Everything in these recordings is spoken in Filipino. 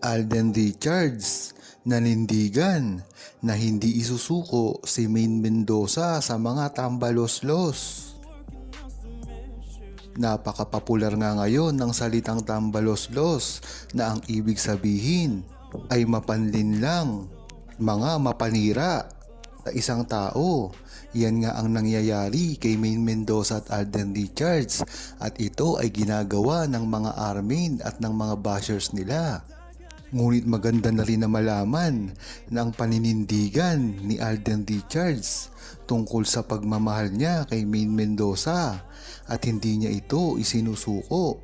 Alden Richards nanindigan na hindi isusuko si Main Mendoza sa mga tambaloslos. Napakapopular nga ngayon ng salitang tambaloslos na ang ibig sabihin ay mapanlin lang, mga mapanira sa isang tao. Yan nga ang nangyayari kay Main Mendoza at Alden Richards at ito ay ginagawa ng mga armin at ng mga bashers nila. Ngunit maganda na rin na malaman na ang paninindigan ni Alden Richards tungkol sa pagmamahal niya kay Main Mendoza at hindi niya ito isinusuko.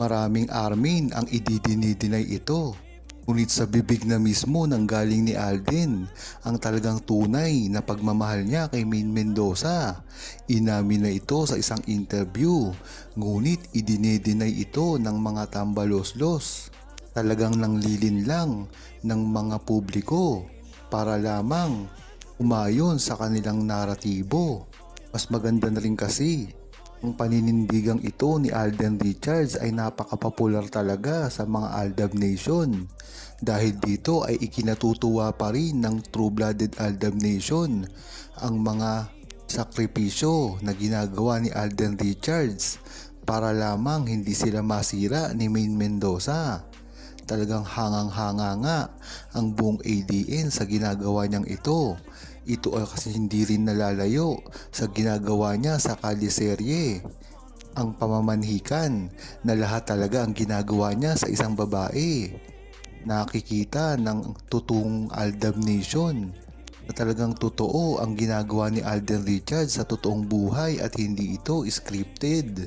Maraming armin ang ididinidinay ito. Ngunit sa bibig na mismo ng galing ni Alden ang talagang tunay na pagmamahal niya kay Main Mendoza. Inamin na ito sa isang interview, ngunit idinedeny ito ng mga tambaloslos. Talagang nanglilin lang ng mga publiko para lamang umayon sa kanilang naratibo. Mas maganda na rin kasi ang paninindigang ito ni Alden Richards ay napakapopular talaga sa mga Aldab Nation. Dahil dito ay ikinatutuwa pa rin ng True-Blooded Aldab Nation ang mga sakripisyo na ginagawa ni Alden Richards para lamang hindi sila masira ni Main Mendoza. Talagang hangang-hanga nga ang buong ADN sa ginagawa niyang ito. Ito ay kasi hindi rin nalalayo sa ginagawa niya sa kaliserye. Ang pamamanhikan na lahat talaga ang ginagawa niya sa isang babae. Nakikita ng totoong Aldab Nation na talagang totoo ang ginagawa ni Alden Richards sa totoong buhay at hindi ito scripted.